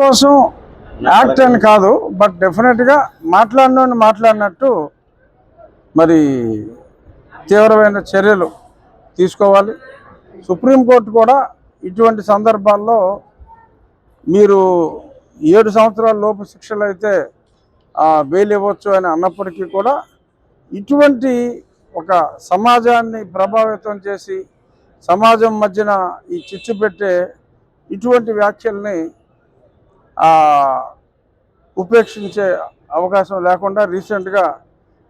కోసం యాక్ట్ అని కాదు బట్ డెఫినెట్గా మాట్లాడినోని మాట్లాడినట్టు మరి తీవ్రమైన చర్యలు తీసుకోవాలి. సుప్రీంకోర్టు కూడా ఇటువంటి సందర్భాల్లో మీరు ఏడు సంవత్సరాల లోపు శిక్షలు అయితే బెయిల్ ఇవ్వచ్చు అని అన్నప్పటికీ కూడా ఇటువంటి ఒక సమాజాన్ని ప్రభావితం చేసి సమాజం మధ్యన ఈ చిచ్చు పెట్టే ఇటువంటి వ్యాఖ్యల్ని ఉపేక్షించే అవకాశం లేకుండా రీసెంట్గా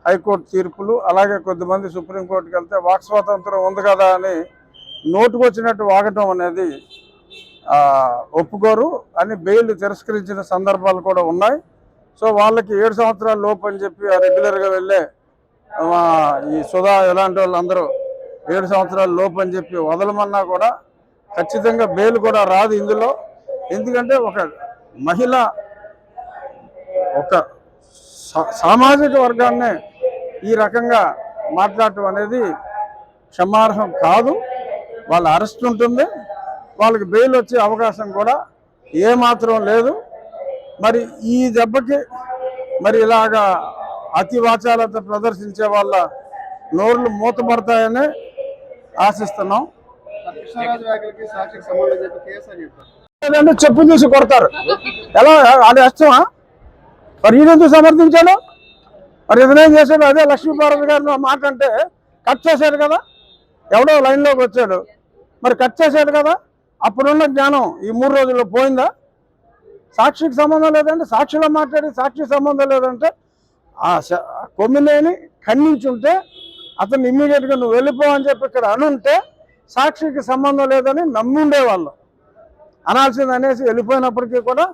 హైకోర్టు తీర్పులు అలాగే కొద్దిమంది సుప్రీంకోర్టుకి వెళ్తే వాక్ స్వాతంత్రం ఉంది కదా అని నోటుకొచ్చినట్టు వాగటం అనేది ఒప్పుకోరు అని బెయిల్ తిరస్కరించిన సందర్భాలు కూడా ఉన్నాయి. సో వాళ్ళకి ఏడు సంవత్సరాల లోపు అని చెప్పి ఆ రెగ్యులర్గా వెళ్ళే ఈ సుధా ఇలాంటి వాళ్ళందరూ ఏడు సంవత్సరాల లోపు అని చెప్పి వదలమన్నా కూడా ఖచ్చితంగా బెయిల్ కూడా రాదు ఇందులో. ఎందుకంటే ఒక మహిళ ఒక సా- సామాజిక వర్గాన్నే ఈ రకంగా మాట్లాడటం అనేది క్షమార్హం కాదు. వాళ్ళ అరెస్ట్ ఉంటుంది. వాళ్ళకి బెయిల్ వచ్చే అవకాశం కూడా ఏమాత్రం లేదు. మరి ఈ దెబ్బకి మరి ఇలాగా అతి వాచాలత ప్రదర్శించే వాళ్ళ నోర్లు మూతపడతాయని ఆశిస్తున్నాం. కృష్ణరాజు వ్యాఖ్యలకి సాక్షికి సంబంధించిన కేసు అని చెప్పారు. లేదంటే చెప్పు చూసి కొడతారు. ఎలా? అది ఇష్టమా మరి ఈయనెందుకు సమర్థించాడు? మరి ఇతనేం చేశాడు? అదే లక్ష్మీపార్వతి గారు మాట అంటే కట్ చేశాడు కదా? ఎవడో లైన్లోకి వచ్చాడు. మరి కట్ చేశాడు కదా? అప్పుడున్న జ్ఞానం ఈ మూడు రోజుల్లో పోయిందా? సాక్షికి సంబంధం లేదంటే సాక్షిలో మాట్లాడి సాక్షికి సంబంధం లేదంటే ఆ శ- ఖండించుంటే అతను ఇమ్మీడియట్గా నువ్వు వెళ్ళిపోవని చెప్పి ఇక్కడ అనుంటే సాక్షికి సంబంధం లేదని నమ్ముండేవాళ్ళు. అనాల్సింది అనేసి వెళ్ళిపోయినప్పటికీ కూడా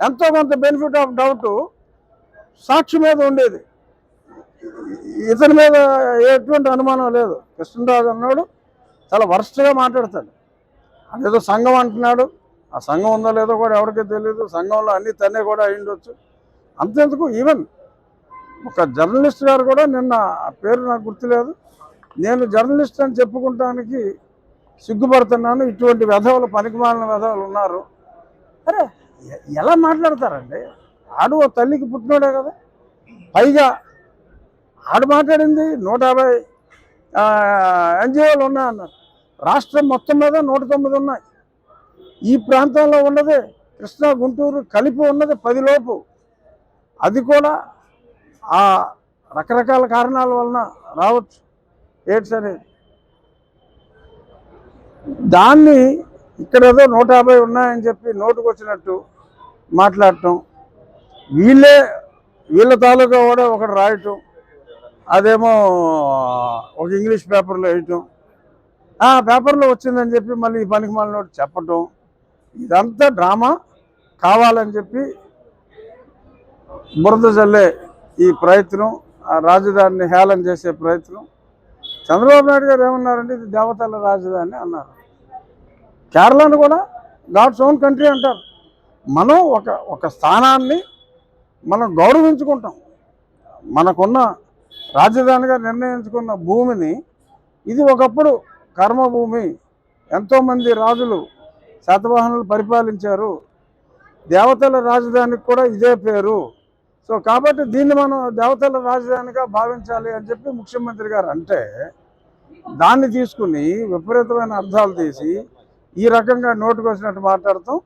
ఎంతో కొంత బెనిఫిట్ ఆఫ్ డౌట్ సాక్షి మీద ఉండేది. ఇతని మీద ఎటువంటి అనుమానం లేదు. కృష్ణరాజు అన్నాడు చాలా వరస్ట్గా మాట్లాడతాడు. అదేదో సంఘం అంటున్నాడు. ఆ సంఘం ఉందో లేదో కూడా ఎవరికీ తెలియదు సంఘంలో అన్ని తనే కూడా అయ్యుండొచ్చు అంతెందుకు? ఈవెన్ ఒక జర్నలిస్ట్ గారు కూడా నిన్న ఆ పేరు నాకు గుర్తులేదు. నేను జర్నలిస్ట్ అని చెప్పుకుంటానికి సిగ్గుపడుతున్నాను ఇటువంటి వెధవులు పనికిమాలిన వెధవులు ఉన్నారు. అరే ఎలా మాట్లాడతారండి? ఆడు ఓ తల్లికి పుట్టినోడే కదా. పైగా ఆడు మాట్లాడింది నూట యాభై ఎన్జిఓలు ఉన్నాయన్నారు రాష్ట్రం మొత్తం మీద నూట తొమ్మిది ఉన్నాయి. ఈ ప్రాంతంలో ఉన్నది కృష్ణా గుంటూరు కలిపి ఉన్నది పదిలోపు. అది కూడా ఆ రకరకాల కారణాల వలన రావచ్చు. ఎయిడ్స్ అనేది దాన్ని ఇక్కడ ఏదో నూట యాభై ఉన్నాయని చెప్పి నోటుకు వచ్చినట్టు మాట్లాడటం. వీళ్ళే వీళ్ళ తాలూకా కూడా ఒకటి రాయటం. అదేమో ఒక ఇంగ్లీష్ పేపర్లో వేయటం. ఆ పేపర్లో వచ్చిందని చెప్పి మళ్ళీ ఈ పనికి మళ్ళీ నోటి చెప్పటం. ఇదంతా డ్రామా కావాలని చెప్పి బురద చల్లే ఈ ప్రయత్నం ఆ రాజధానిని హేళన చేసే ప్రయత్నం. చంద్రబాబు నాయుడు గారు ఏమన్నారంటే ఇది దేవతల రాజధాని అన్నారు. కేరళను కూడా గాడ్స్ ఓన్ కంట్రీ అంటారు. మనం ఒక ఒక స్థానాన్ని మనం గౌరవించుకుంటాం. మనకున్న రాజధానిగా నిర్ణయించుకున్న భూమిని ఇది ఒకప్పుడు కర్మభూమి. ఎంతోమంది రాజులు శాతవాహనులు పరిపాలించారు. దేవతల రాజధానికి కూడా ఇదే పేరు. సో కాబట్టి దీన్ని మనం దేవతల రాజధానిగా భావించాలి అని చెప్పి ముఖ్యమంత్రి గారు అంటే దాన్ని తీసుకుని విపరీతమైన అర్థాలు తీసి ఈ రకంగా నోటుకు వచ్చినట్టు మాట్లాడతాం.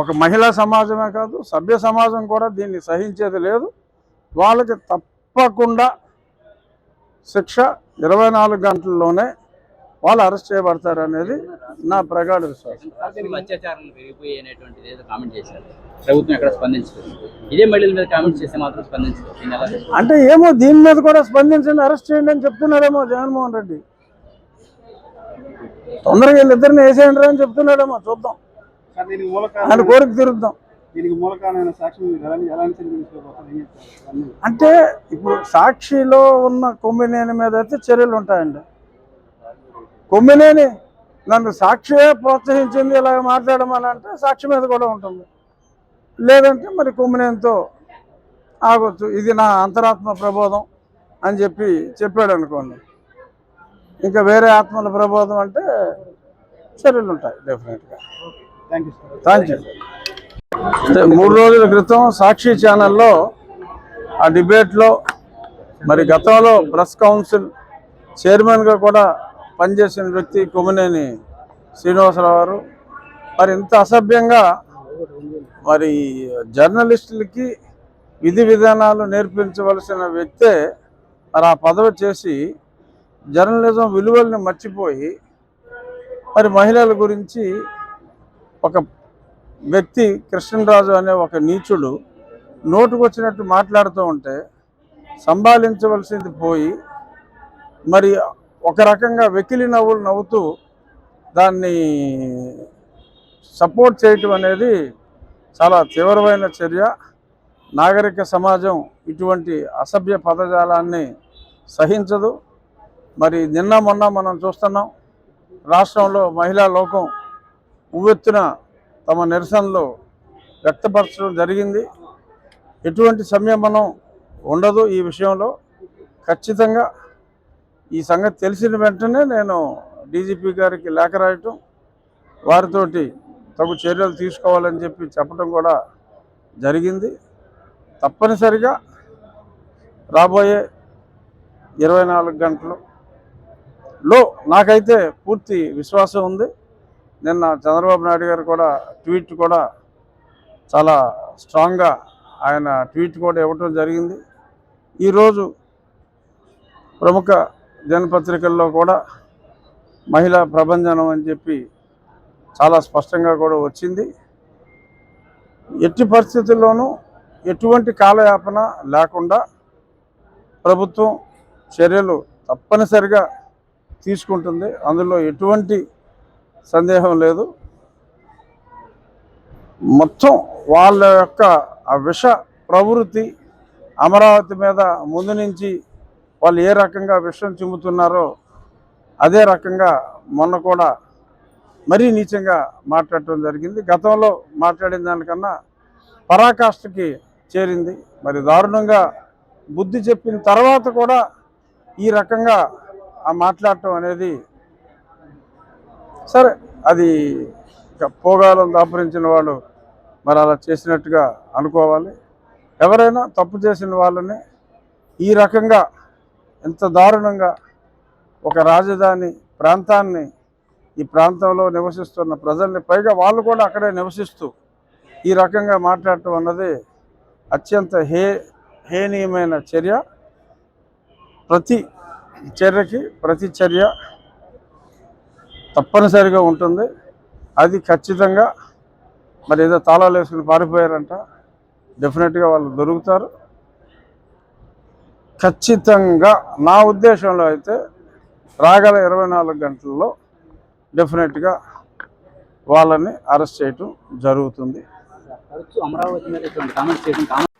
ఒక మహిళా సమాజమే కాదు సభ్య సమాజం కూడా దీన్ని సహించేది లేదు. వాళ్ళకి తప్పకుండా శిక్ష ఇరవై నాలుగు గంటల్లోనే వాళ్ళు అరెస్ట్ చేయబడతారు అనేది నా ప్రగాఢ విశ్వాసం. అసలు అత్యాచారాలు పెరిగిపోయి అనేటువంటిది ఏదో కామెంట్ చేశారు. ప్రభుత్వం ఎక్కడ స్పందించలేదు. ఇదే మహిళల మీద కామెంట్ చేస్తే మాత్రం స్పందించలేదు. దీన్ని ఎలా చూస్తారు? అంటే ఏమో దీని మీద కూడా స్పందించండి అరెస్ట్ చేయండి అని చెప్తున్నాడేమో జగన్మోహన్ రెడ్డి. తొందరగా వీళ్ళిద్దరిని వేసేయండి అని చెప్తున్నాడేమో చూద్దాం. ఆయన కోరిక తీరుద్దాం. అంటే ఇప్పుడు సాక్షిలో ఉన్న కొమ్మినేని మీద అయితే చర్యలు ఉంటాయండి. కొమ్మినేని నన్ను సాక్షియే ప్రోత్సహించింది ఇలా మాట్లాడమని అంటే సాక్షి మీద కూడా ఉంటుంది. లేదంటే మరి కొమ్మినేనితో ఆగొచ్చు. ఇది నా అంతరాత్మ ప్రబోధం అని చెప్పి చెప్పాడు అనుకోండి. ఇంకా వేరే ఆత్మల ప్రబోధం అంటే చర్యలు ఉంటాయి డెఫినెట్గా thank you sir thank you అంటే మూడు రోజుల క్రితం సాక్షి ఛానల్లో ఆ డిబేట్లో మరి గతంలో ప్రెస్ కౌన్సిల్ చైర్మన్గా కూడా పనిచేసిన వ్యక్తి కొమ్మినేని శ్రీనివాసరావు గారు. మరి ఇంత అసభ్యంగా మరి జర్నలిస్టులకి విధి విధానాలు నేర్పించవలసిన వ్యక్తే మరి ఆ పదవి చేసి జర్నలిజం విలువల్ని మర్చిపోయి మరి మహిళల గురించి ఒక వ్యక్తి కృష్ణరాజు అనే ఒక నీచుడు నోటుకొచ్చినట్టు మాట్లాడుతూ ఉంటే సంభాళించవలసింది పోయి మరి ఒక రకంగా వెకిలి నవ్వులు నవ్వుతూ దాన్ని సపోర్ట్ చేయటం అనేది చాలా తీవ్రమైన చర్య. నాగరిక సమాజం ఇటువంటి అసభ్య పదజాలాన్ని సహించదు. మరి నిన్న మొన్న మనం చూస్తున్నాం రాష్ట్రంలో మహిళా లోకం ఉవ్వెత్తున తమ నిరసనలు వ్యక్తపరచడం జరిగింది. ఎటువంటి సంయమనం ఉండదు ఈ విషయంలో. ఖచ్చితంగా ఈ సంగతి తెలిసిన వెంటనే నేను డీజీపీ గారికి లేఖ రాయటం వారితోటి తగు చర్యలు తీసుకోవాలని చెప్పి చెప్పడం కూడా జరిగింది. తప్పనిసరిగా రాబోయే ఇరవై నాలుగు గంటలు లో నాకైతే పూర్తి విశ్వాసం ఉంది. నిన్న చంద్రబాబు నాయుడు గారు కూడా ట్వీట్ కూడా చాలా స్ట్రాంగ్గా ఆయన ట్వీట్ కూడా ఇవ్వటం జరిగింది. ఈరోజు ప్రముఖ దినపత్రికల్లో కూడా మహిళా ప్రభంజనం అని చెప్పి చాలా స్పష్టంగా కూడా వచ్చింది. ఎట్టి పరిస్థితుల్లోనూ ఎటువంటి కాలయాపన లేకుండా ప్రభుత్వం చర్యలు తప్పనిసరిగా తీసుకుంటుంది. అందులో ఎటువంటి సందేహం లేదు. మొత్తం వాళ్ళ యొక్క ఆ విష ప్రవృత్తి అమరావతి మీద ముందు నుంచి వాళ్ళు ఏ రకంగా విషం చిమ్ముతున్నారో అదే రకంగా మొన్న కూడా మరీ నీచంగా మాట్లాడటం జరిగింది. గతంలో మాట్లాడిన దానికన్నా పరాకాష్ఠకి చేరింది. మరి దారుణంగా బుద్ధి చెప్పిన తర్వాత కూడా ఈ రకంగా మాట్లాడటం అనేది సరే అది పోగాలను దాపరించిన వాళ్ళు మరి అలా చేసినట్టుగా అనుకోవాలి. ఎవరైనా తప్పు చేసిన వాళ్ళని ఈ రకంగా ఎంత దారుణంగా ఒక రాజధాని ప్రాంతాన్ని ఈ ప్రాంతంలో నివసిస్తున్న ప్రజల్ని పైగా వాళ్ళు కూడా అక్కడే నివసిస్తూ ఈ రకంగా మాట్లాడటం అన్నది అత్యంత హే హేనీయమైన చర్య. ప్రతి చర్యకి ప్రతి చర్య తప్పనిసరిగా ఉంటుంది. అది ఖచ్చితంగా మరి ఏదో తాళాలు వేసుకుని పారిపోయారంట. డెఫినెట్గా వాళ్ళు దొరుకుతారు. ఖచ్చితంగా నా ఉద్దేశంలో అయితే రాగల ఇరవై నాలుగు గంటల్లో డెఫినెట్గా వాళ్ళని అరెస్ట్ చేయటం జరుగుతుంది. Amaravati